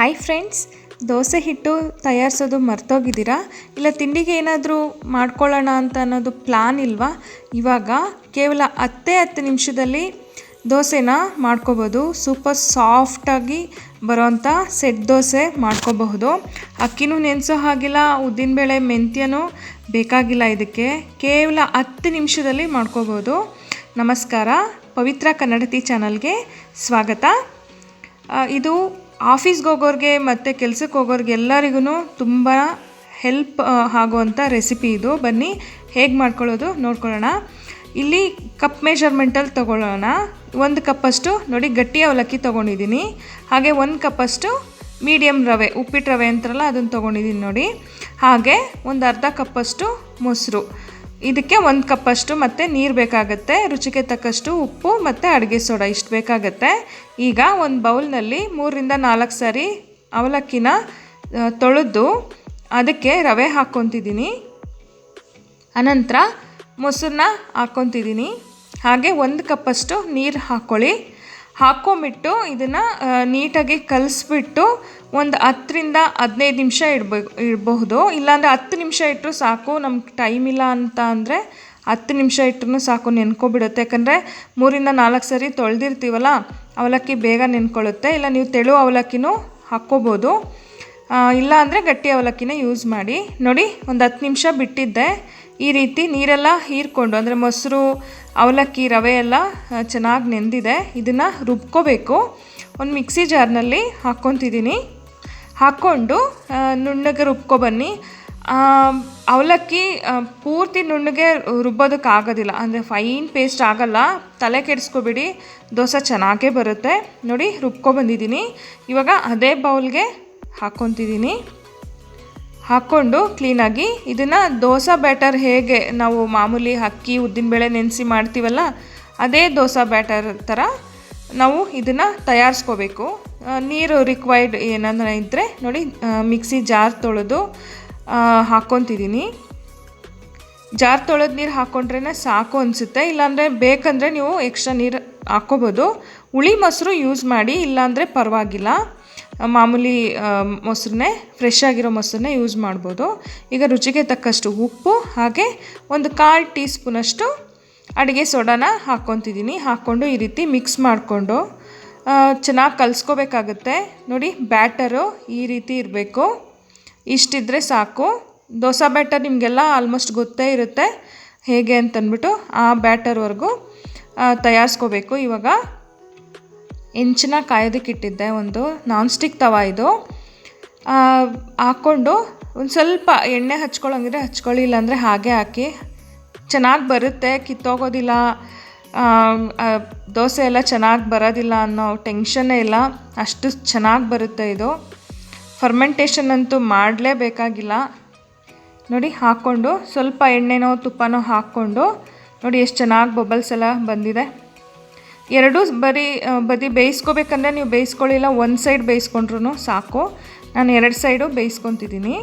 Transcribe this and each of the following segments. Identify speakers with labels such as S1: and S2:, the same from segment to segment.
S1: Hi friends dosa ಹಿಟ್ಟು ತಯಾರಿಸೋದು ಮರ್ತೋಗಿದ್ದೀರಾ? ಇಲ್ಲ ತಿಂಡಿಗೆ ಏನಾದರೂ ಮಾಡ್ಕೊಳ್ಳೋಣ ಅಂತ ಅನ್ನೋದು ಪ್ಲ್ಯಾನ್ ಇಲ್ವಾ? ಇವಾಗ ಕೇವಲ ಹತ್ತೇ ಹತ್ತು ನಿಮಿಷದಲ್ಲಿ ದೋಸೆನ ಮಾಡ್ಕೋಬೋದು. ಸೂಪರ್ ಸಾಫ್ಟಾಗಿ ಬರೋವಂಥ ಸೆಟ್ ದೋಸೆ ಮಾಡ್ಕೋಬಹುದು. ಅಕ್ಕಿನೂ ನೆನೆಸೋ ಹಾಗಿಲ್ಲ ಉದ್ದಿನಬೇಳೆ ಮೆಂತ್ಯನೂ ಬೇಕಾಗಿಲ್ಲ ಇದಕ್ಕೆ. ಕೇವಲ ಹತ್ತು ನಿಮಿಷದಲ್ಲಿ ಮಾಡ್ಕೋಬೋದು. ನಮಸ್ಕಾರ, ಪವಿತ್ರ ಕನ್ನಡತಿ ಚಾನಲ್ಗೆ ಸ್ವಾಗತ. ಇದು ಆಫೀಸ್ಗೆ ಹೋಗೋರಿಗೆ ಮತ್ತು ಕೆಲ್ಸಕ್ಕೆ ಹೋಗೋರಿಗೆ ಎಲ್ಲರಿಗೂ ತುಂಬ ಹೆಲ್ಪ್ ಆಗುವಂಥ ರೆಸಿಪಿ ಇದು. ಬನ್ನಿ, ಹೇಗೆ ಮಾಡ್ಕೊಳ್ಳೋದು ನೋಡ್ಕೊಳ್ಳೋಣ. ಇಲ್ಲಿ ಕಪ್ ಮೆಷರ್ಮೆಂಟಲ್ಲಿ ತೊಗೊಳ್ಳೋಣ. ಒಂದು ಕಪ್ಪಷ್ಟು ನೋಡಿ ಗಟ್ಟಿ ಅವಲಕ್ಕಿ ತೊಗೊಂಡಿದ್ದೀನಿ. ಹಾಗೆ ಒಂದು ಕಪ್ಪಷ್ಟು ಮೀಡಿಯಮ್ ರವೆ ಉಪ್ಪಿಟ್ಟು ರವೆ ಅಂತಾರಲ್ಲ ಅದನ್ನು ತೊಗೊಂಡಿದ್ದೀನಿ ನೋಡಿ. ಹಾಗೆ ಒಂದು ಅರ್ಧ ಕಪ್ಪಷ್ಟು ಮೊಸರು. ಇದಕ್ಕೆ ಒಂದು ಕಪ್ಪಷ್ಟು ಮತ್ತು ನೀರು ಬೇಕಾಗುತ್ತೆ. ರುಚಿಗೆ ತಕ್ಕಷ್ಟು ಉಪ್ಪು ಮತ್ತು ಅಡುಗೆ ಸೋಡಾ ಇಷ್ಟು ಬೇಕಾಗುತ್ತೆ. ಈಗ ಒಂದು ಬೌಲ್ನಲ್ಲಿ ಮೂರರಿಂದ ನಾಲ್ಕು ಸಾರಿ ಅವಲಕ್ಕಿನ ತೊಳೆದು ಅದಕ್ಕೆ ರವೆ ಹಾಕ್ಕೊತಿದ್ದೀನಿ. ಅನಂತರ ಮೊಸರನ್ನ ಹಾಕ್ಕೊತಿದ್ದೀನಿ. ಹಾಗೆ ಒಂದು ಕಪ್ಪಷ್ಟು ನೀರು ಹಾಕ್ಕೊಳ್ಳಿ ಹಾಕ್ಕೊಂಬಿಟ್ಟು ಇದನ್ನು ನೀಟಾಗಿ ಕಲಿಸ್ಬಿಟ್ಟು ಒಂದು ಹತ್ತರಿಂದ ಹದಿನೈದು ನಿಮಿಷ ಇಡ್ಬೇಕು ಇಡಬಹುದು. ಇಲ್ಲಾಂದರೆ ಹತ್ತು ನಿಮಿಷ ಇಟ್ಟರು ಸಾಕು, ನಮ್ಗೆ ಟೈಮ್ ಇಲ್ಲ ಅಂತ ಅಂದರೆ ಹತ್ತು ನಿಮಿಷ ಇಟ್ಟರು ಸಾಕು, ನೆನ್ಕೊಬಿಡುತ್ತೆ. ಯಾಕಂದರೆ ಮೂರಿಂದ ನಾಲ್ಕು ಸರಿ ತೊಳೆದಿರ್ತೀವಲ್ಲ, ಅವಲಕ್ಕಿ ಬೇಗ ನೆನ್ಕೊಳ್ಳುತ್ತೆ ಇಲ್ಲ, ನೀವು ತೆಳು ಅವಲಕ್ಕಿನೂ ಹಾಕ್ಕೋಬೋದು. ಇಲ್ಲ ಅಂದರೆ ಗಟ್ಟಿ ಅವಲಕ್ಕಿನ ಯೂಸ್ ಮಾಡಿ. ನೋಡಿ, ಒಂದು ಹತ್ತು ನಿಮಿಷ ಬಿಟ್ಟಿದ್ದೆ. ಈ ರೀತಿ ನೀರೆಲ್ಲ ಹೀರ್ಕೊಂಡು, ಅಂದರೆ ಮೊಸರು, ಅವಲಕ್ಕಿ, ರವೆ ಎಲ್ಲ ಚೆನ್ನಾಗಿ ನೆಂದಿದೆ. ಇದನ್ನು ರುಬ್ಕೋಬೇಕು. ಒಂದು ಮಿಕ್ಸಿ ಜಾರ್ನಲ್ಲಿ ಹಾಕ್ಕೊತಿದ್ದೀನಿ. ಹಾಕ್ಕೊಂಡು ನುಣ್ಣಗೆ ರುಬ್ಕೊಬನ್ನಿ ಅವಲಕ್ಕಿ ಪೂರ್ತಿ ನುಣ್ಣಗೆ ರುಬ್ಬೋದಕ್ಕೆ ಆಗೋದಿಲ್ಲ. ಅಂದರೆ ಫೈನ್ ಪೇಸ್ಟ್ ಆಗಲ್ಲ. ತಲೆ ಕೆಡಿಸ್ಕೊಬಿಡಿ. ದೋಸೆ ಚೆನ್ನಾಗೇ ಬರುತ್ತೆ. ನೋಡಿ ರುಬ್ಕೊಬಂದಿದ್ದೀನಿ ಇವಾಗ ಅದೇ ಬೌಲ್ಗೆ ಹಾಕ್ಕೊತಿದ್ದೀನಿ ಹಾಕ್ಕೊಂಡು ಕ್ಲೀನಾಗಿ ಇದನ್ನು ದೋಸೆ ಬ್ಯಾಟರ್ ಹೇಗೆ ನಾವು ಮಾಮೂಲಿ ಅಕ್ಕಿ ಉದ್ದಿನಬೇಳೆ ನೆನೆಸಿ ಮಾಡ್ತೀವಲ್ಲ, ಅದೇ ದೋಸೆ ಬ್ಯಾಟರ್ ಥರ ನಾವು ಇದನ್ನು ತಯಾರಿಸ್ಕೋಬೇಕು. ನೀರು ರಿಕ್ವೈರ್ಡ್ ಏನಾದರೂ ಇದ್ದರೆ ನೋಡಿ ಮಿಕ್ಸಿ ಜಾರ್ ತೊಳೆದು ಹಾಕ್ಕೊತಿದ್ದೀನಿ ಜಾರ್ ತೊಳೆದು ನೀರು ಹಾಕ್ಕೊಂಡ್ರೇ ಸಾಕು ಅನಿಸುತ್ತೆ. ಇಲ್ಲಾಂದರೆ ಬೇಕಂದರೆ ನೀವು ಎಕ್ಸ್ಟ್ರಾ ನೀರು ಹಾಕ್ಕೋಬೋದು. ಹುಳಿ ಮೊಸರು ಯೂಸ್ ಮಾಡಿ, ಇಲ್ಲಾಂದರೆ ಪರವಾಗಿಲ್ಲ. ಮಾಮೂಲಿ ಮೊಸರನ್ನೇ ಫ್ರೆಶ್ ಆಗಿರೋ ಮೊಸರನ್ನೇ ಯೂಸ್ ಮಾಡ್ಬೋದು. ಈಗ ರುಚಿಗೆ ತಕ್ಕಷ್ಟು ಉಪ್ಪು, ಹಾಗೆ ಒಂದು ಕಾಲು ಟೀ ಸ್ಪೂನಷ್ಟು ಅಡುಗೆ ಸೋಡಾನ ಹಾಕ್ಕೊತಿದ್ದೀನಿ. ಹಾಕ್ಕೊಂಡು ಈ ರೀತಿ ಮಿಕ್ಸ್ ಮಾಡಿಕೊಂಡು ಚೆನ್ನಾಗಿ ಕಲಿಸ್ಕೋಬೇಕಾಗತ್ತೆ. ನೋಡಿ ಬ್ಯಾಟರು ಈ ರೀತಿ ಇರಬೇಕು. ಇಷ್ಟಿದ್ರೆ ಸಾಕು. ದೋಸೆ ಬ್ಯಾಟರ್ ನಿಮಗೆಲ್ಲ ಆಲ್ಮೋಸ್ಟ್ ಗೊತ್ತೇ ಇರುತ್ತೆ. ಹೇಗೆ ಅಂತಂದ್ಬಿಟ್ಟು ಆ ಬ್ಯಾಟರ್ವರೆಗೂ ತಯಾರಿಸ್ಕೋಬೇಕು ಇವಾಗ. ಹೆಂಚನ್ನ ಕಾಯೋದಕ್ಕಿಟ್ಟಿದ್ದೆ ಒಂದು ನಾನ್ ಸ್ಟಿಕ್ ತವ ಇದು. ಹಾಕ್ಕೊಂಡು ಒಂದು ಸ್ವಲ್ಪ ಎಣ್ಣೆ ಹಚ್ಕೊಳ್ಳೋಂಗಿದ್ರೆ ಹಚ್ಕೊಳ್ಳಿ ಇಲ್ಲಾಂದರೆ ಹಾಗೆ ಹಾಕಿ. ಚೆನ್ನಾಗಿ ಬರುತ್ತೆ, ಕಿತ್ತೋಗೋದಿಲ್ಲ. ದೋಸೆ ಎಲ್ಲ ಚೆನ್ನಾಗಿ ಬರೋದಿಲ್ಲ ಅನ್ನೋ ಟೆನ್ಷನ್ನೇ ಇಲ್ಲ. ಅಷ್ಟು ಚೆನ್ನಾಗಿ ಬರುತ್ತೆ ಇದು. ಫರ್ಮೆಂಟೇಷನ್ ಅಂತೂ ಮಾಡಲೇಬೇಕಾಗಿಲ್ಲ. ನೋಡಿ, ಹಾಕ್ಕೊಂಡು ಸ್ವಲ್ಪ ಎಣ್ಣೆನೋ ತುಪ್ಪನೋ ಹಾಕ್ಕೊಂಡು ನೋಡಿ ಎಷ್ಟು ಚೆನ್ನಾಗಿ ಬಬಲ್ಸ್ ಎಲ್ಲ ಬಂದಿದೆ. ಎರಡೂ ಬರೀ ಬದಿ ಬೇಯಿಸ್ಕೋಬೇಕಂದ್ರೆ ನೀವು ಬೇಯಿಸ್ಕೊಳ್ಳಿಲ್ಲ, ಒಂದು ಸೈಡ್ ಬೇಯಿಸ್ಕೊಂಡ್ರು ಸಾಕು. ನಾನು ಎರಡು ಸೈಡು ಬೇಯಿಸ್ಕೊತಿದ್ದೀನಿ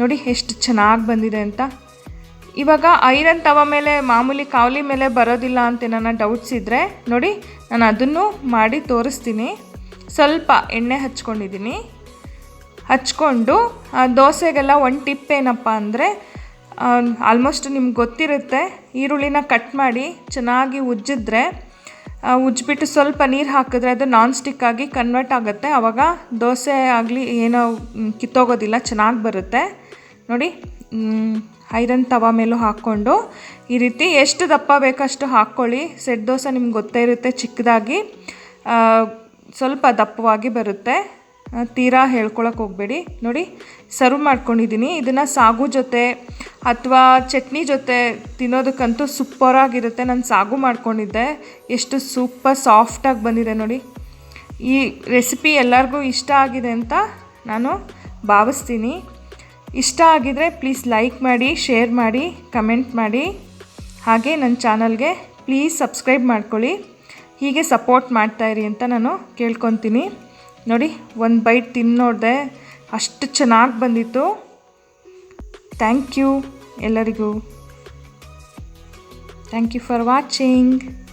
S1: ನೋಡಿ ಎಷ್ಟು ಚೆನ್ನಾಗಿ ಬಂದಿದೆ ಅಂತ. ಇವಾಗ ಐರನ್ ತವ ಮೇಲೆ, ಮಾಮೂಲಿ ಕಾವಲಿ ಮೇಲೆ ಬರೋದಿಲ್ಲ ಅಂತ ನನ್ನ ಡೌಟ್ಸ್ ಇದ್ದರೆ ನೋಡಿ, ನಾನು ಅದನ್ನು ಮಾಡಿ ತೋರಿಸ್ತೀನಿ. ಸ್ವಲ್ಪ ಎಣ್ಣೆ ಹಚ್ಕೊಂಡಿದ್ದೀನಿ ಹಚ್ಕೊಂಡು ದೋಸೆಗೆಲ್ಲ ಒಂದು ಟಿಪ್ ಏನಪ್ಪ ಅಂದರೆ ಆಲ್ಮೋಸ್ಟ್ ನಿಮ್ಗೆ ಗೊತ್ತಿರುತ್ತೆ, ಈರುಳ್ಳಿನ ಕಟ್ ಮಾಡಿ ಚೆನ್ನಾಗಿ ಉಜ್ಜಿದ್ರೆ ಉಜ್ಜಿಬಿಟ್ಟು ಸ್ವಲ್ಪ ನೀರು ಹಾಕಿದ್ರೆ ಅದು ನಾನ್ ಆಗಿ ಕನ್ವರ್ಟ್ ಆಗುತ್ತೆ. ಆವಾಗ ದೋಸೆ ಆಗಲಿ ಏನೋ ಕಿತ್ತೋಗೋದಿಲ್ಲ, ಚೆನ್ನಾಗಿ ಬರುತ್ತೆ. ನೋಡಿ ಐರನ್ ತವ ಮೇಲೂ ಹಾಕ್ಕೊಂಡು ಈ ರೀತಿ ಎಷ್ಟು ದಪ್ಪ ಬೇಕಷ್ಟು ಹಾಕ್ಕೊಳ್ಳಿ. ಸೆಟ್ ದೋಸೆ ನಿಮ್ಗೆ ಗೊತ್ತೇ ಇರುತ್ತೆ ಚಿಕ್ಕದಾಗಿ. ಸ್ವಲ್ಪ ದಪ್ಪವಾಗಿ ಬರುತ್ತೆ. ತೀರಾ ಹೇಳ್ಕೊಳಕ್ಕೆ ಹೋಗಬೇಡಿ. ನೋಡಿ, ಸರ್ವ್ ಮಾಡ್ಕೊಂಡಿದ್ದೀನಿ. ಇದನ್ನು ಸಾಗು ಜೊತೆ ಅಥವಾ ಚಟ್ನಿ ಜೊತೆ ತಿನ್ನೋದಕ್ಕಂತೂ ಸೂಪರಾಗಿರುತ್ತೆ. ನಾನು ಸಾಗು ಮಾಡ್ಕೊಂಡಿದ್ದೆ. ಎಷ್ಟು ಸೂಪರ್ ಸಾಫ್ಟಾಗಿ ಬಂದಿದೆ ನೋಡಿ. ಈ ರೆಸಿಪಿ ಎಲ್ಲರಿಗೂ ಇಷ್ಟ ಆಗಿದೆ ಅಂತ ನಾನು ಭಾವಿಸ್ತೀನಿ. ಇಷ್ಟ ಆಗಿದರೆ ಪ್ಲೀಸ್ ಲೈಕ್ ಮಾಡಿ, ಶೇರ್ ಮಾಡಿ, ಕಮೆಂಟ್ ಮಾಡಿ. ಹಾಗೆ ನನ್ನ ಚಾನಲ್ಗೆ ಪ್ಲೀಸ್ ಸಬ್ಸ್ಕ್ರೈಬ್ ಮಾಡ್ಕೊಳ್ಳಿ. ಹೀಗೆ ಸಪೋರ್ಟ್ ಮಾಡ್ತಾಯಿರಿ ಅಂತ ನಾನು ಕೇಳ್ಕೊತೀನಿ. ನೋಡಿ, ಒಂದು ಬೈಟ್ ತಿಂದು ನೋಡಿದೆ ಅಷ್ಟು ಚೆನ್ನಾಗಿ ಬಂದಿತ್ತು. Thank you. ಎಲ್ಲರಿಗೂ. Thank you for watching